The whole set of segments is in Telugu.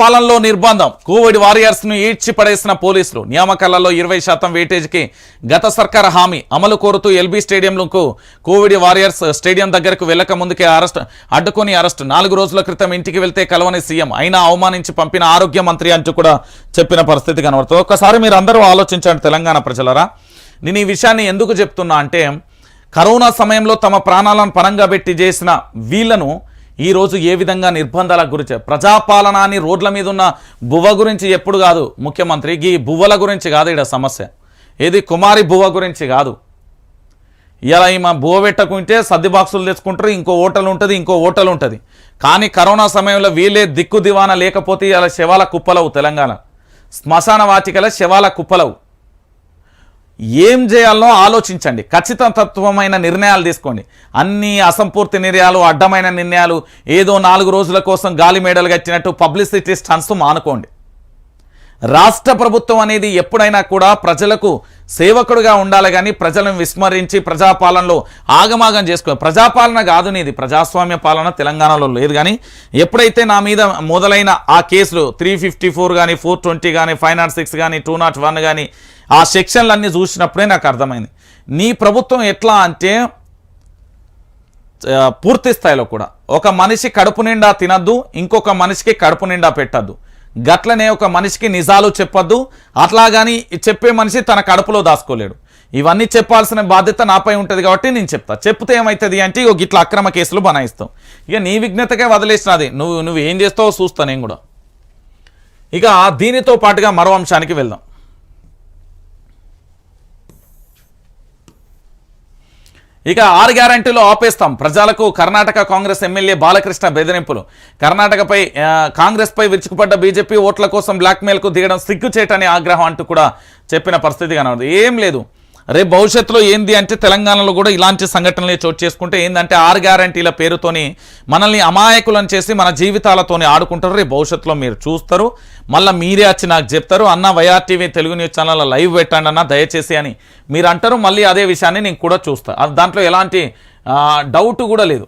పాలనలో నిర్బంధం. కోవిడ్ వారియర్స్ను ఈడ్చి పడేసిన పోలీసులు. నియామకాలలో ఇరవై శాతం వెయిటేజ్కి గత సర్కార్ హామీ అమలు కోరుతూ ఎల్బీ స్టేడియంలకు కోవిడ్ వారియర్స్ స్టేడియం దగ్గరకు వెళ్ళక ముందుకే అరెస్ట్ అడ్డుకొని అరెస్ట్. నాలుగు రోజుల క్రితం ఇంటికి వెళ్తే కలవని సీఎం అయినా అవమానించి పంపిన ఆరోగ్య మంత్రి అంటూ కూడా చెప్పిన పరిస్థితి కనబడుతుంది. ఒక్కసారి మీరు అందరూ ఆలోచించండి తెలంగాణ ప్రజలరా. నేను ఈ విషయాన్ని ఎందుకు చెప్తున్నా అంటే కరోనా సమయంలో తమ ప్రాణాలను పరంగా పెట్టి చేసిన వీళ్ళను ఈరోజు ఏ విధంగా నిర్బంధాలకు గురించి ప్రజాపాలన అని రోడ్ల మీద ఉన్న బువ్వ గురించి ఎప్పుడు కాదు. ముఖ్యమంత్రి ఈ బువ్వల గురించి కాదు ఇక్కడ సమస్య. ఏది కుమారి బువ్వ గురించి కాదు. ఇలా ఈమె బువ్వ పెట్టకుంటే సర్ది బాక్సులు తెచ్చుకుంటారు ఇంకో హోటల్ ఉంటుంది ఇంకో హోటల్ ఉంటుంది. కానీ కరోనా సమయంలో వీళ్ళే దిక్కు దివాన లేకపోతే ఇలా శవాల కుప్పలవు తెలంగాణ. శ్మశాన వాటికల శవాల కుప్పలవు. ఏం చేయాలో ఆలోచించండి. ఖచ్చితత్వమైన నిర్ణయాలు తీసుకోండి. అన్ని అసంపూర్తి నిర్ణయాలు అడ్డమైన నిర్ణయాలు ఏదో నాలుగు రోజుల కోసం గాలి మేడలు గచ్చినట్టు పబ్లిసిటీ స్టన్స్ మానుకోండి. రాష్ట్ర ప్రభుత్వం అనేది ఎప్పుడైనా కూడా ప్రజలకు సేవకుడుగా ఉండాలి కానీ ప్రజలను విస్మరించి ప్రజాపాలనలో ఆగమాగం చేసుకో ప్రజాపాలన కాదు నీది ప్రజాస్వామ్య పాలన తెలంగాణలో లేదు కానీ ఎప్పుడైతే నా మీద మొదలైన ఆ కేసులు త్రీ ఫిఫ్టీ ఫోర్ కానీ ఫోర్ ట్వంటీ కానీ ఫైవ్ నాట్ సిక్స్ కానీ టూ నాట్ వన్ కానీ ఆ సెక్షన్లన్నీ చూసినప్పుడే నాకు అర్థమైంది. నీ ప్రభుత్వం ఎట్లా అంటే పూర్తి స్థాయిలో కూడా. ఒక మనిషి కడుపు నిండా తినద్దు ఇంకొక మనిషికి కడుపు నిండా పెట్టద్దు. గట్లనే ఒక మనిషికి నిజాలు చెప్పొద్దు. అట్లాగాని చెప్పే మనిషి తన కడుపులో దాసుకోలేడు ఇవన్నీ చెప్పాల్సిన బాధ్యత నాపై ఉంటుంది కాబట్టి నేను చెప్తా. చెప్తే ఏమవుతుంది అంటే ఇక గిట్ల అక్రమ కేసులు బనాయిస్తాం. ఇక నీ విజ్ఞతకే వదిలేసినది. నువ్వు నువ్వు ఏం చేస్తావో చూస్తా నేను కూడా. ఇక దీనితో పాటుగా మరో అంశానికి వెళ్దాం. ఇక ఆరు గ్యారంటీలు ఆపేస్తాం. ప్రజలకు కర్ణాటక కాంగ్రెస్ ఎమ్మెల్యే బాలకృష్ణ బెదిరింపులు. కర్ణాటకపై కాంగ్రెస్పై విరుచుకుపడ్డ బీజేపీ ఓట్ల కోసం బ్లాక్మెయిల్కు దిగడం సిగ్గుచేటని ఆగ్రహం అంటూ కూడా చెప్పిన పరిస్థితి కనబడదు ఏం లేదు. రేపు భవిష్యత్తులో ఏంది అంటే తెలంగాణలో కూడా ఇలాంటి సంఘటనలే చోటు చేసుకుంటే ఏంటంటే ఆరు గ్యారంటీల పేరుతోని మనల్ని అమాయకులను చేసి మన జీవితాలతోని ఆడుకుంటారు. రేపు భవిష్యత్తులో మీరు చూస్తారు. మళ్ళీ మీరే వచ్చి నాకు చెప్తారు. అన్న YRTV Telugu news channel live పెట్టండి అన్న దయచేసి అని మీరు అంటారు మళ్ళీ అదే విషయాన్ని నేను కూడా చూస్తాను దాంట్లో ఎలాంటి డౌట్ కూడా లేదు.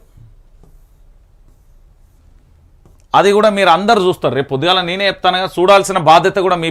అది కూడా మీరు అందరు చూస్తారు. రేపు పొద్దుగాల నేనే చెప్తాను చూడాల్సిన బాధ్యత కూడా మీ